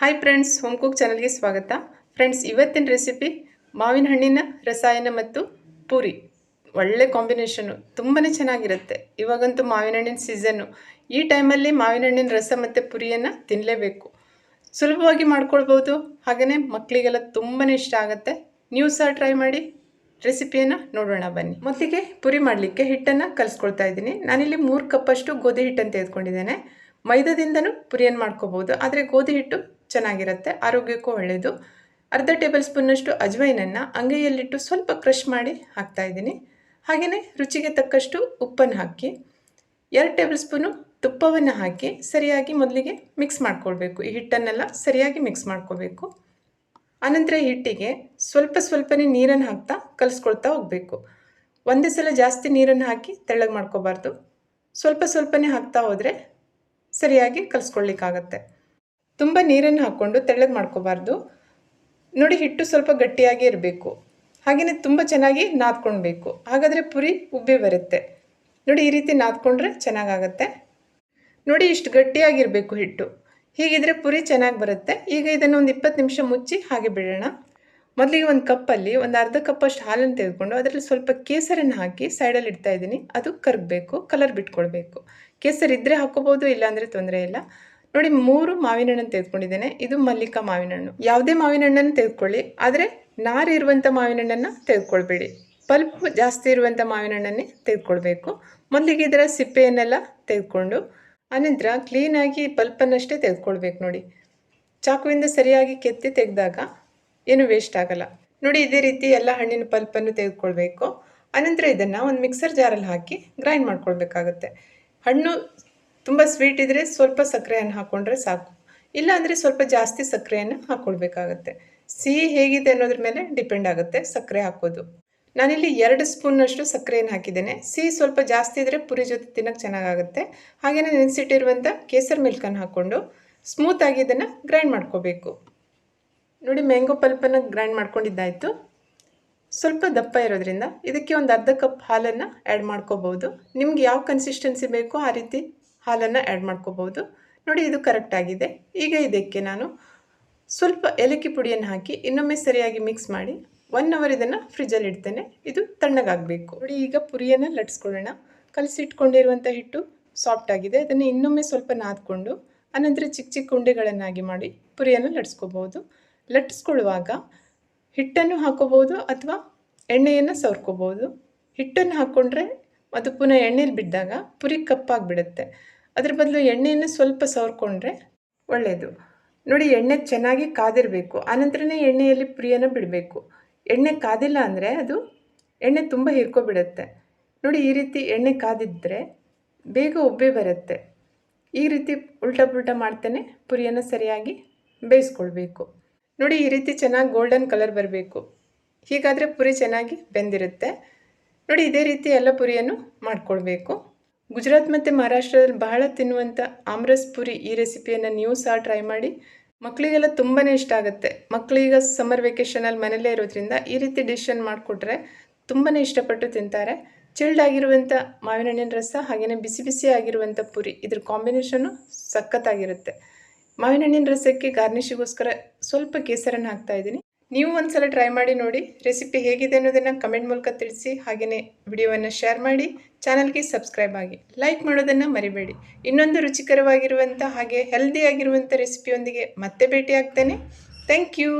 Hi friends home cook ಚಾನಲ್ಗೆ ಸ್ವಾಗತ. Friends ಇವತ್ತಿನ ರೆಸಿಪಿ ಮಾವಿನ ಹಣ್ಣಿನ ರಸಾಯನ ಮತ್ತು ಪೂರಿ. ಒಳ್ಳೆ ಕಾಂಬಿನೇಷನು ತುಂಬಾ ಚೆನ್ನಾಗಿರುತ್ತೆ. ಇವಾಗಂತೂ ಮಾವಿನ ಹಣ್ಣಿನ ಸೀಸನ್ನು ಈ ಟೈಮಲ್ಲಿ ಮಾವಿನ ಹಣ್ಣಿನ ರಸ ಮತ್ತು ಪುರಿಯನ್ನು ತಿನ್ನಲೇಬೇಕು ಸುಲಭವಾಗಿ ಮಾಡ್ಕೊಳ್ಬೋದು. ಹಾಗೆಯೇ ಮಕ್ಕಳಿಗೆಲ್ಲ ತುಂಬಾ ಇಷ್ಟ ಆಗುತ್ತೆ. ನೀವು ಸಹ ಟ್ರೈ ಮಾಡಿ ರೆಸಿಪಿಯನ್ನು ನೋಡೋಣ ಬನ್ನಿ. ಮೊದಲಿಗೆ ಪುರಿ ಮಾಡಲಿಕ್ಕೆ ಹಿಟ್ಟನ್ನು ಕಲಿಸ್ಕೊಳ್ತಾ ಇದ್ದೀನಿ. ನಾನಿಲ್ಲಿ ಮೂರು ಕಪ್ಪಷ್ಟು ಗೋಧಿ ಹಿಟ್ಟನ್ನು ತೆಗೆದುಕೊಂಡಿದ್ದೇನೆ. ಮೈದಾದಿಂದನೂ ಪುರಿಯನ್ನು ಮಾಡ್ಕೋಬೋದು ಆದರೆ ಗೋಧಿ ಹಿಟ್ಟು ಚೆನ್ನಾಗಿರುತ್ತೆ, ಆರೋಗ್ಯಕ್ಕೂ ಒಳ್ಳೆಯದು ಅರ್ಧ ಟೇಬಲ್ ಸ್ಪೂನಷ್ಟು ಅಜ್ವೈನನ್ನು ಅಂಗೈಯಲ್ಲಿಟ್ಟು ಸ್ವಲ್ಪ ಕ್ರಷ್ ಮಾಡಿ ಹಾಕ್ತಾ ಇದ್ದೀನಿ. ಹಾಗೆಯೇ ರುಚಿಗೆ ತಕ್ಕಷ್ಟು ಉಪ್ಪನ್ನು ಹಾಕಿ, ಎರಡು ಟೇಬಲ್ ಸ್ಪೂನು ತುಪ್ಪವನ್ನು ಹಾಕಿ ಸರಿಯಾಗಿ ಮೊದಲಿಗೆ ಮಿಕ್ಸ್ ಮಾಡ್ಕೊಳ್ಬೇಕು. ಈ ಹಿಟ್ಟನ್ನೆಲ್ಲ ಸರಿಯಾಗಿ ಮಿಕ್ಸ್ ಮಾಡ್ಕೋಬೇಕು ಆನಂತರ ಹಿಟ್ಟಿಗೆ ಸ್ವಲ್ಪ ಸ್ವಲ್ಪನೇ ನೀರನ್ನು ಹಾಕ್ತಾ ಕಲಿಸ್ಕೊಳ್ತಾ ಹೋಗಬೇಕು. ಒಂದೇ ಸಲ ಜಾಸ್ತಿ ನೀರನ್ನು ಹಾಕಿ ತೆಳ್ಳಗೆ ಮಾಡ್ಕೋಬಾರ್ದು ಸ್ವಲ್ಪ ಸ್ವಲ್ಪನೇ ಹಾಕ್ತಾ ಹೋದರೆ ಸರಿಯಾಗಿ ಕಲಿಸ್ಕೊಳ್ಲಿಕ್ಕಾಗತ್ತೆ. ತುಂಬ ನೀರನ್ನು ಹಾಕ್ಕೊಂಡು ತೆಳ್ಳಗೆ ಮಾಡ್ಕೋಬಾರ್ದು. ನೋಡಿ ಹಿಟ್ಟು ಸ್ವಲ್ಪ ಗಟ್ಟಿಯಾಗಿ ಇರಬೇಕು. ಹಾಗೆಯೇ ತುಂಬ ಚೆನ್ನಾಗಿ ನಾದ್ಕೊಳ್ಬೇಕು ಹಾಗಾದರೆ ಪುರಿ ಉಬ್ಬಿ ಬರುತ್ತೆ. ನೋಡಿ ಈ ರೀತಿ ನಾದ್ಕೊಂಡ್ರೆ ಚೆನ್ನಾಗಾಗತ್ತೆ. ನೋಡಿ ಇಷ್ಟು ಗಟ್ಟಿಯಾಗಿರಬೇಕು ಹಿಟ್ಟು. ಹೀಗಿದ್ರೆ ಪುರಿ ಚೆನ್ನಾಗಿ ಬರುತ್ತೆ. ಈಗ ಇದನ್ನು ಒಂದು ಇಪ್ಪತ್ತು ನಿಮಿಷ ಮುಚ್ಚಿ ಹಾಗೆ ಬಿಡೋಣ. ಮೊದಲಿಗೆ ಒಂದು ಕಪ್ಪಲ್ಲಿ ಒಂದು ಅರ್ಧ ಕಪ್ಪಷ್ಟು ಹಾಲನ್ನು ತೆಗೆದುಕೊಂಡು ಅದರಲ್ಲಿ ಸ್ವಲ್ಪ ಕೇಸರನ್ನು ಹಾಕಿ ಸೈಡಲ್ಲಿ ಇಡ್ತಾ ಇದ್ದೀನಿ. ಅದು ಕರಗಬೇಕು, ಕಲರ್ ಬಿಟ್ಕೊಳ್ಬೇಕು. ಕೇಸರಿ ಇದ್ದರೆ ಹಾಕೋಬೋದು ಇಲ್ಲಾಂದರೆ ತೊಂದರೆ ಇಲ್ಲ. ನೋಡಿ, ಮೂರು ಮಾವಿನ ಹಣ್ಣನ್ನು ತೆಗೆದುಕೊಂಡಿದ್ದೇನೆ. ಇದು ಮಲ್ಲಿಕಾ ಮಾವಿನ ಹಣ್ಣು ಯಾವುದೇ ಮಾವಿನ ಹಣ್ಣನ್ನು ತೆಗೆದುಕೊಳ್ಳಿ, ಆದರೆ ನಾರು ಇರುವಂಥ ಮಾವಿನ ಹಣ್ಣನ್ನು ತೆಗೆದುಕೊಳ್ಬೇಡಿ. ಪಲ್ಪ್ ಜಾಸ್ತಿ ಇರುವಂಥ ಮಾವಿನ ಹಣ್ಣನ್ನೇ ತೆಗೆದುಕೊಳ್ಬೇಕು. ಮೊದಲಿಗೆ ಇದರ ಸಿಪ್ಪೆಯನ್ನೆಲ್ಲ ತೆಗೆದುಕೊಂಡು, ಆನಂತರ ಕ್ಲೀನಾಗಿ ಪಲ್ಪನ್ನಷ್ಟೇ ತೆಗೆದುಕೊಳ್ಬೇಕು ನೋಡಿ. ಚಾಕುವಿಂದ ಸರಿಯಾಗಿ ಕೆತ್ತಿ ತೆಗೆದಾಗ ಏನು ವೇಸ್ಟ್ ಆಗಲ್ಲ. ನೋಡಿ, ಇದೇ ರೀತಿ ಎಲ್ಲ ಹಣ್ಣಿನ ಪಲ್ಪನ್ನು ತೆಗೆದುಕೊಳ್ಬೇಕು. ಆನಂತರ ಇದನ್ನು ಒಂದು ಮಿಕ್ಸರ್ ಜಾರಲ್ಲಿ ಹಾಕಿ ಗ್ರೈಂಡ್ ಮಾಡ್ಕೊಳ್ಬೇಕಾಗತ್ತೆ. ಹಣ್ಣು ತುಂಬ ಸ್ವೀಟ್ ಇದ್ದರೆ ಸ್ವಲ್ಪ ಸಕ್ಕರೆಯನ್ನು ಹಾಕ್ಕೊಂಡ್ರೆ ಸಾಕು. ಇಲ್ಲ ಅಂದರೆ ಸ್ವಲ್ಪ ಜಾಸ್ತಿ ಸಕ್ಕರೆಯನ್ನು ಹಾಕ್ಕೊಳ್ಬೇಕಾಗತ್ತೆ ಸಿಹಿ ಹೇಗಿದೆ ಅನ್ನೋದ್ರ ಮೇಲೆ ಡಿಪೆಂಡ್ ಆಗುತ್ತೆ ಸಕ್ಕರೆ ಹಾಕೋದು. ನಾನಿಲ್ಲಿ ಎರಡು ಸ್ಪೂನ್ನಷ್ಟು ಸಕ್ಕರೆಯನ್ನು ಹಾಕಿದ್ದೇನೆ. ಸಿಹಿ ಸ್ವಲ್ಪ ಜಾಸ್ತಿ ಇದ್ದರೆ ಪುರಿ ಜೊತೆ ತಿನ್ನೋಕ್ಕೆ ಚೆನ್ನಾಗಾಗುತ್ತೆ. ಹಾಗೆಯೇ ನೆನೆಸಿಟ್ಟಿರುವಂಥ ಕೇಸರ್ ಮಿಲ್ಕನ್ನು ಹಾಕ್ಕೊಂಡು ಸ್ಮೂತಾಗಿ ಇದನ್ನು ಗ್ರೈಂಡ್ ಮಾಡ್ಕೋಬೇಕು. ನೋಡಿ ಮ್ಯಾಂಗೋ ಪಲ್ಪನ್ನು ಗ್ರೈಂಡ್ ಮಾಡ್ಕೊಂಡಿದ್ದಾಯಿತು. ಸ್ವಲ್ಪ ದಪ್ಪ ಇರೋದ್ರಿಂದ ಇದಕ್ಕೆ ಒಂದು ಅರ್ಧ ಕಪ್ ಹಾಲನ್ನು ಆ್ಯಡ್ ಮಾಡ್ಕೋಬೋದು ನಿಮ್ಗೆ ಯಾವ ಕನ್ಸಿಸ್ಟೆನ್ಸಿ ಬೇಕೋ ಆ ರೀತಿ ಹಾಲನ್ನು ಆ್ಯಡ್ ಮಾಡ್ಕೋಬೋದು ನೋಡಿ ಇದು ಕರೆಕ್ಟಾಗಿದೆ ಈಗ ಇದಕ್ಕೆ ನಾನು ಸ್ವಲ್ಪ ಏಲಕ್ಕಿ ಪುಡಿಯನ್ನು ಹಾಕಿ ಇನ್ನೊಮ್ಮೆ ಸರಿಯಾಗಿ ಮಿಕ್ಸ್ ಮಾಡಿ ಒನ್ ಅವರ್ ಇದನ್ನು ಫ್ರಿಜ್ಜಲ್ಲಿ ಇಡ್ತೇನೆ. ಇದು ತಣ್ಣಗಾಗಬೇಕು. ನೋಡಿ ಈಗ ಪುರಿಯನ್ನು ಲಟ್ಸ್ಕೊಳ್ಳೋಣ. ಕಲಸಿಟ್ಕೊಂಡಿರುವಂಥ ಹಿಟ್ಟು ಸಾಫ್ಟ್ ಆಗಿದೆ. ಅದನ್ನು ಇನ್ನೊಮ್ಮೆ ಸ್ವಲ್ಪ ನಾದ್ಕೊಂಡು ಆನಂತರ ಚಿಕ್ಕ ಚಿಕ್ಕ ಉಂಡೆಗಳನ್ನಾಗಿ ಮಾಡಿ ಪುರಿಯನ್ನು ಲಟ್ಸ್ಕೋಬೋದು ಲಟ್ಟಿಸ್ಕೊಳ್ಳುವಾಗ ಹಿಟ್ಟನ್ನು ಹಾಕೋಬೋದು ಅಥವಾ ಎಣ್ಣೆಯನ್ನು ಸವರ್ಕೋಬೋದು ಹಿಟ್ಟನ್ನು ಹಾಕ್ಕೊಂಡ್ರೆ ಅದು ಪುನಃ ಎಣ್ಣೆಲಿ ಬಿದ್ದಾಗ ಪುರಿ ಕಪ್ಪಾಗಿಬಿಡುತ್ತೆ. ಅದ್ರ ಬದಲು ಎಣ್ಣೆಯನ್ನು ಸ್ವಲ್ಪ ಸವರ್ಕೊಂಡ್ರೆ ಒಳ್ಳೆಯದು ನೋಡಿ, ಎಣ್ಣೆ ಚೆನ್ನಾಗಿ ಕಾದಿರಬೇಕು. ಆನಂತರನೇ ಎಣ್ಣೆಯಲ್ಲಿ ಪುರಿಯನ್ನು ಬಿಡಬೇಕು. ಎಣ್ಣೆ ಕಾದಿಲ್ಲ ಅಂದರೆ ಅದು ಎಣ್ಣೆ ತುಂಬ ಹೀರ್ಕೊಬಿಡುತ್ತೆ. ನೋಡಿ, ಈ ರೀತಿ ಎಣ್ಣೆ ಕಾದಿದ್ದರೆ ಬೇಗ ಉಬ್ಬೆ ಬರುತ್ತೆ. ಈ ರೀತಿ ಉಲ್ಟಾ ಪುಲ್ಟಾ ಮಾಡ್ತೇನೆ, ಪುರಿಯನ್ನು ಸರಿಯಾಗಿ ಬೇಯಿಸ್ಕೊಳ್ಬೇಕು. ನೋಡಿ, ಈ ರೀತಿ ಚೆನ್ನಾಗಿ ಗೋಲ್ಡನ್ ಕಲರ್ ಬರಬೇಕು. ಹೀಗಾದರೆ ಪುರಿ ಚೆನ್ನಾಗಿ ಬೆಂದಿರುತ್ತೆ. ನೋಡಿ, ಇದೇ ರೀತಿ ಎಲ್ಲ ಪುರಿಯನ್ನು ಮಾಡ್ಕೊಳ್ಬೇಕು. ಗುಜರಾತ್ ಮತ್ತು ಮಹಾರಾಷ್ಟ್ರದಲ್ಲಿ ಬಹಳ ತಿನ್ನುವಂಥ ಆಮ್ರಸ್ ಪುರಿ ಈ ರೆಸಿಪಿಯನ್ನು ನೀವು ಸಹ ಟ್ರೈ ಮಾಡಿ. ಮಕ್ಕಳಿಗೆಲ್ಲ ತುಂಬಾ ಇಷ್ಟ ಆಗುತ್ತೆ. ಮಕ್ಕಳೀಗ ಸಮ್ಮರ್ ವೆಕೇಷನಲ್ಲಿ ಮನೆಯಲ್ಲೇ ಇರೋದ್ರಿಂದ ಈ ರೀತಿ ಡಿಶನ್ನು ಮಾಡಿಕೊಟ್ರೆ ತುಂಬಾ ಇಷ್ಟಪಟ್ಟು ತಿಂತಾರೆ. ಚಿಲ್ಡ್ ಆಗಿರುವಂಥ ಮಾವಿನ ಹಣ್ಣಿನ ರಸ ಹಾಗೆಯೇ ಬಿಸಿ ಬಿಸಿ ಆಗಿರುವಂಥ ಪುರಿ ಇದ್ರ ಕಾಂಬಿನೇಷನು ಸಖತ್ತಾಗಿರುತ್ತೆ. ಮಾವಿನ ಹಣ್ಣಿನ ರಸಕ್ಕೆ ಗಾರ್ನಿಷಿಗೋಸ್ಕರ ಸ್ವಲ್ಪ ಕೇಸರನ್ನು ಹಾಕ್ತಾ ಇದ್ದೀನಿ. ನೀವು ಒಂದು ಸಲ ಟ್ರೈ ಮಾಡಿ ನೋಡಿ ರೆಸಿಪಿ ಹೇಗಿದೆ ಅನ್ನೋದನ್ನು ಕಮೆಂಟ್ ಮೂಲಕ ತಿಳಿಸಿ ಹಾಗೆಯೇ ವಿಡಿಯೋವನ್ನು ಶೇರ್ ಮಾಡಿ ಚಾನಲ್ಗೆ ಸಬ್ಸ್ಕ್ರೈಬ್ ಆಗಿ. ಲೈಕ್ ಮಾಡೋದನ್ನು ಮರಿಬೇಡಿ. ಇನ್ನೊಂದು ರುಚಿಕರವಾಗಿರುವಂಥ ಹಾಗೆ ಹೆಲ್ದಿಯಾಗಿರುವಂಥ ರೆಸಿಪಿಯೊಂದಿಗೆ ಮತ್ತೆ ಭೇಟಿ ಆಗ್ತೇನೆ ಥ್ಯಾಂಕ್ ಯು